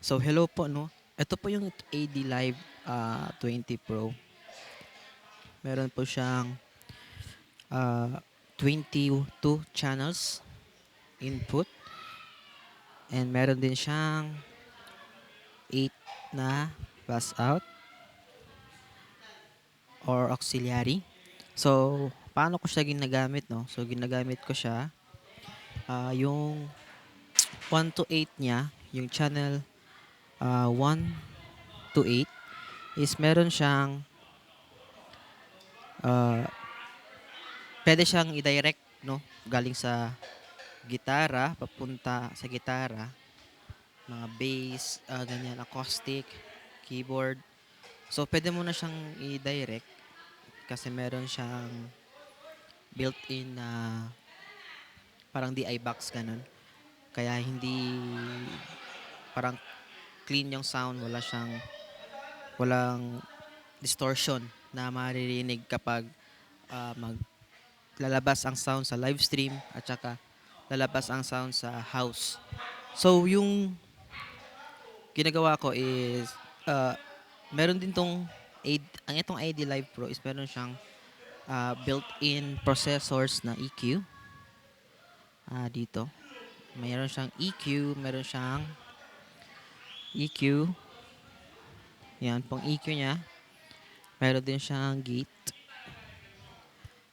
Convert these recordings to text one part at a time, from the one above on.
So hello po no. Ito po yung AD Live ah, 20 Pro. Meron po siyang ah, 22 channels input and meron din siyang 8 na pass out or auxiliary. So, paano ko siya ginagamit, no? So, ginagamit ko siya ah, yung 1 to 8 niya, yung channel ah, 1 to 8 is meron siyang ah, pwede siyang i-direct, no? Galing sa gitara, papunta sa gitara, mga bass, ah, ganyan, acoustic, keyboard. So, pwede mo na siyang i-direct kasi meron siyang built-in na parang DI box ganun. Kaya hindi parang clean yung sound, wala siyang walang distortion na maririnig kapag ah, mag lalabas ang sound sa live stream at saka lalabas ang sound sa house. So yung ginagawa ko is ah, meron din tong AD, ang itong ID Live Pro is meron siyang ah, built-in processors na EQ. Ah, dito. Mayroon siyang EQ, meron siyang EQ. Yan pong EQ niya. Meron din siyang gate.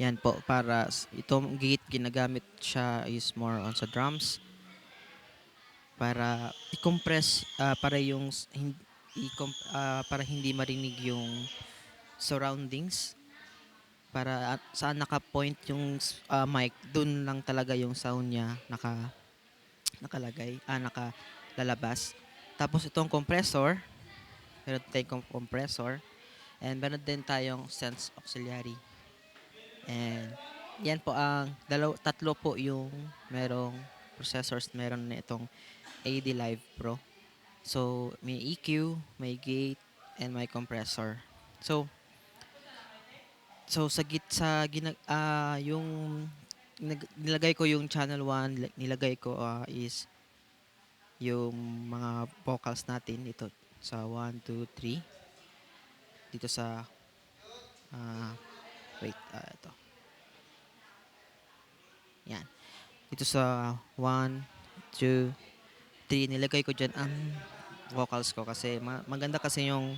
Yan po para itong gate ginagamit siya is more on sa drums para i-compress ah, para yung hin- ah, para hindi marinig yung surroundings para at saan naka-point yung ah, mic doon lang talaga yung sound niya naka nakalagay ah nakalalabas tapos itong compressor meron tayong com- compressor and meron din tayong sense auxiliary. And yan po ang dalaw tatlo po yung merong processors meron na itong AD Live Pro. So may EQ may gate and may compressor. So so sa git sa ginag ah yung nilagay ko yung channel 1 nilagay ko ah, is yung mga vocals natin ito sa 1 2 3 dito sa ah wait ah, ito. Yan. Dito sa 1 2 3 nilagay ko dyan ang vocals ko kasi ma- maganda kasi yung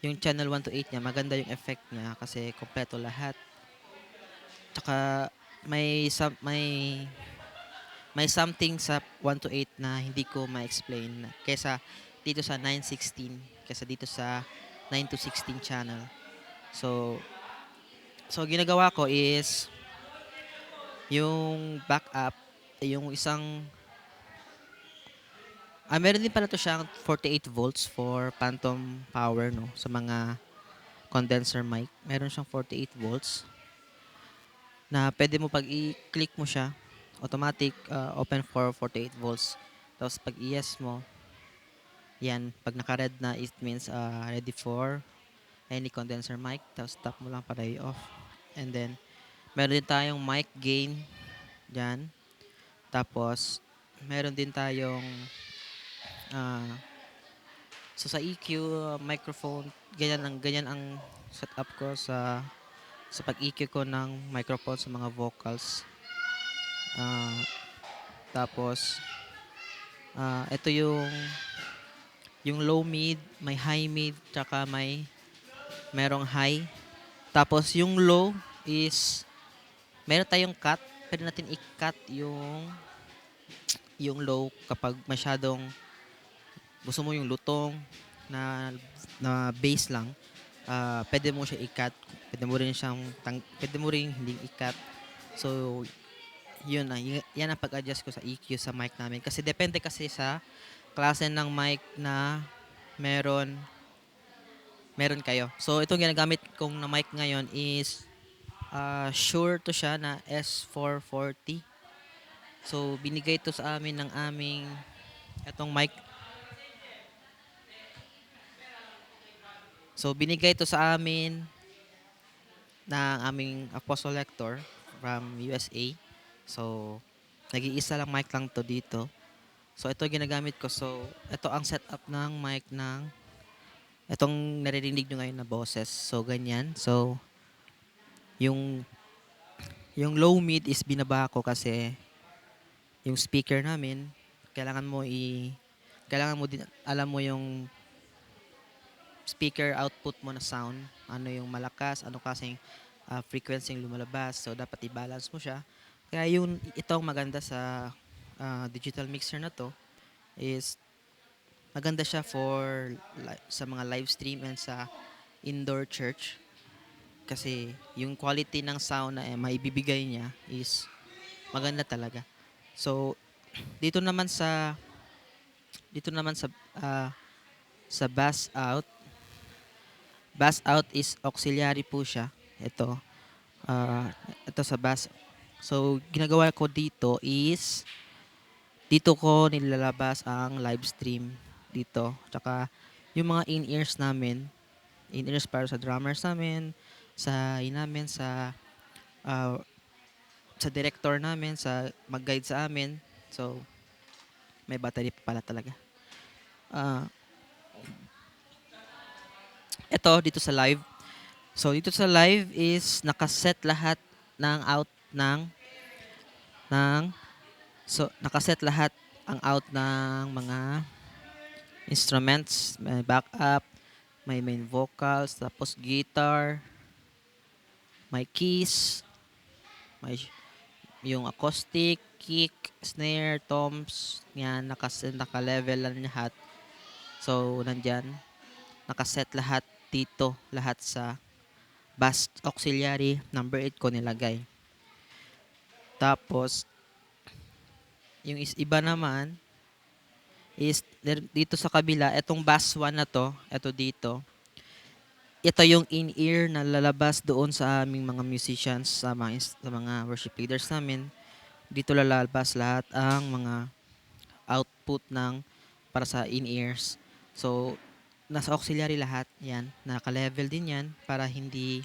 yung channel 1 to 8 niya maganda yung effect niya kasi kompleto lahat. Tsaka may may may something sa 1 to 8 na hindi ko ma-explain kaysa dito sa 916 kaysa dito sa 9 to 16 channel. So so ginagawa ko is yung backup yung isang Ah, meron din pala to siyang 48 volts for phantom power no sa mga condenser mic. Meron siyang 48 volts na pwede mo pag i-click mo siya automatic uh, open for 48 volts. Tapos pag i-yes mo, yan, pag naka-red na, it means uh, ready for any condenser mic. Tapos tap mo lang para i-off. And then, meron din tayong mic gain dyan. Tapos, meron din tayong ah, so sa EQ uh, microphone, ganyan ang ganyan ang setup ko sa sa pag-EQ ko ng microphone sa mga vocals. Ah, tapos ah ito yung yung low mid, may high mid, tsaka may merong high. Tapos yung low is meron tayong cut. Pwede natin i-cut yung yung low kapag masyadong gusto mo yung lutong na na bass lang. ah pwede mo siya i-cut. Pwede mo rin siyang tang, pwede mo rin hindi i-cut. So yun na, yan ang pag-adjust ko sa EQ sa mic namin. Kasi depende kasi sa klase ng mic na meron meron kayo. So itong ginagamit kong na mic ngayon is ah, Shure to siya na S440. So binigay to sa amin ng aming itong mic. So binigay to sa amin ng aming Apostle Lector from USA. So nag-iisa lang mic lang to dito. So ito ginagamit ko. So ito ang setup ng mic ng itong naririnig nyo ngayon na boses. So ganyan. So yung yung low mid is binaba ko kasi yung speaker namin kailangan mo i kailangan mo din alam mo yung speaker output mo na sound ano yung malakas ano kasing uh, frequency yung lumalabas so dapat i-balance mo siya kaya yung ito ang maganda sa ah, digital mixer na to is maganda siya for sa mga live stream and sa indoor church kasi yung quality ng sound na eh, maibibigay niya is maganda talaga. So dito naman sa dito naman sa ah, sa bass out bass out is auxiliary po siya. Ito. ah, ito sa bass. So ginagawa ko dito is dito ko nilalabas ang live stream dito. Tsaka yung mga in-ears namin, in-ears para sa drummers namin, sa yun namin, sa ah, sa director namin, sa mag-guide sa amin. So, may battery pa pala talaga. Ah, ito, dito sa live. So, dito sa live is nakaset lahat ng out ng ng so nakaset lahat ang out ng mga instruments, may backup, may main vocals, tapos guitar, may keys, may yung acoustic, kick, snare, toms, yan, nakas naka-level lang lahat. So, nandyan, nakaset lahat dito, lahat sa bass auxiliary, number 8 ko nilagay. Tapos, yung is iba naman, is dito sa kabila, etong bass 1 na to, eto dito, ito yung in-ear na lalabas doon sa aming mga musicians, sa mga, sa mga worship leaders namin. Dito lalabas lahat ang mga output ng para sa in-ears. So, nasa auxiliary lahat yan. Naka-level din yan para hindi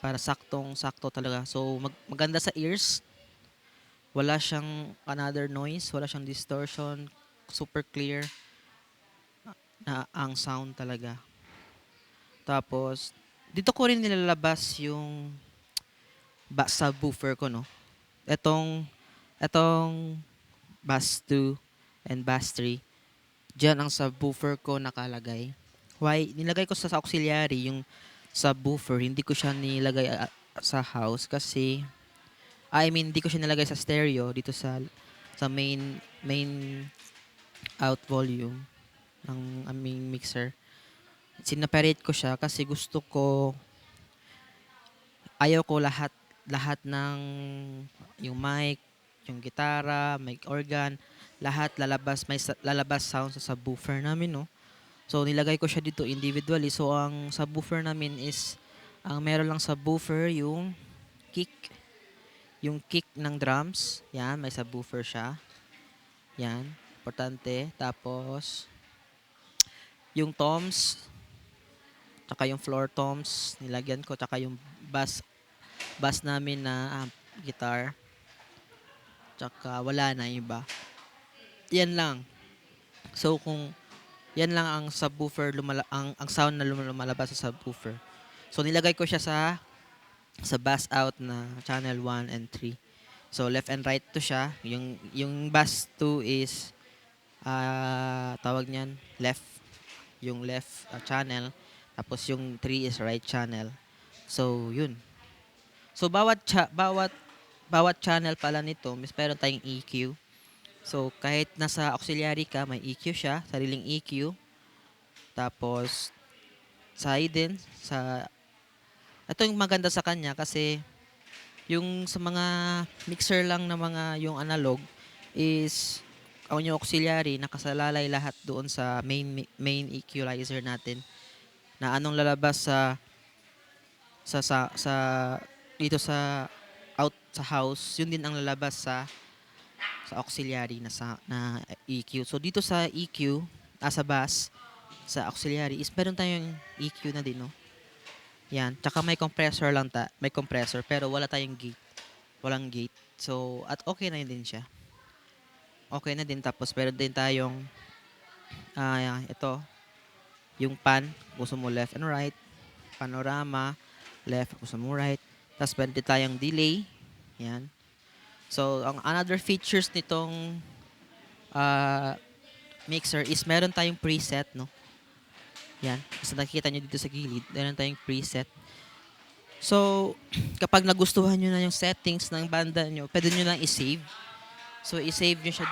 para saktong sakto talaga. So, mag- maganda sa ears. Wala siyang another noise, wala siyang distortion, super clear na ang sound talaga. Tapos, dito ko rin nilalabas yung ba subwoofer ko, no? Etong, etong bass 2 and bass 3, dyan ang subwoofer ko nakalagay. Why? Nilagay ko sa, sa auxiliary yung subwoofer, hindi ko siya nilagay ah, sa house kasi, I mean, hindi ko siya nilagay sa stereo dito sa sa main main out volume ng aming mixer sinaperate ko siya kasi gusto ko ayaw ko lahat lahat ng yung mic, yung gitara, mic organ, lahat lalabas may sa- lalabas sound sa subwoofer namin no. So nilagay ko siya dito individually. So ang subwoofer namin is ang meron lang subwoofer yung kick yung kick ng drums. Yan, may subwoofer siya. Yan, importante. Tapos yung toms, tsaka yung floor toms, nilagyan ko, tsaka yung bass, bass namin na amp, guitar. Tsaka wala na iba. Yan lang. So kung yan lang ang subwoofer lumala ang ang sound na lum- lumalabas sa subwoofer. So nilagay ko siya sa sa bass out na channel 1 and 3. So left and right to siya. Yung yung bass 2 is ah tawag niyan left yung left ah, channel tapos yung 3 is right channel. So yun. So bawat cha- bawat bawat channel pala nito, mas meron tayong EQ. So kahit nasa auxiliary ka, may EQ siya, sariling EQ. Tapos sa din sa ito yung maganda sa kanya kasi yung sa mga mixer lang na mga yung analog is ang yung auxiliary nakasalalay lahat doon sa main main equalizer natin na anong lalabas sa sa sa, sa dito sa out sa house yun din ang lalabas sa sa auxiliary na sa na EQ so dito sa EQ ah, sa bass sa auxiliary is meron tayong EQ na din no yan. Tsaka may compressor lang ta. May compressor pero wala tayong gate. Walang gate. So, at okay na din siya. okay na din. Tapos meron din tayong ah ito, yung pan, gusto mo left and right, panorama, left, gusto mo right. Tapos meron din tayong delay. Yan. So, ang another features nitong ah, mixer is meron tayong preset, no? Yan. Kasi nakikita nyo dito sa gilid, meron tayong preset. So, kapag nagustuhan nyo na yung settings ng banda nyo, pwede nyo lang i-save. So, i-save nyo siya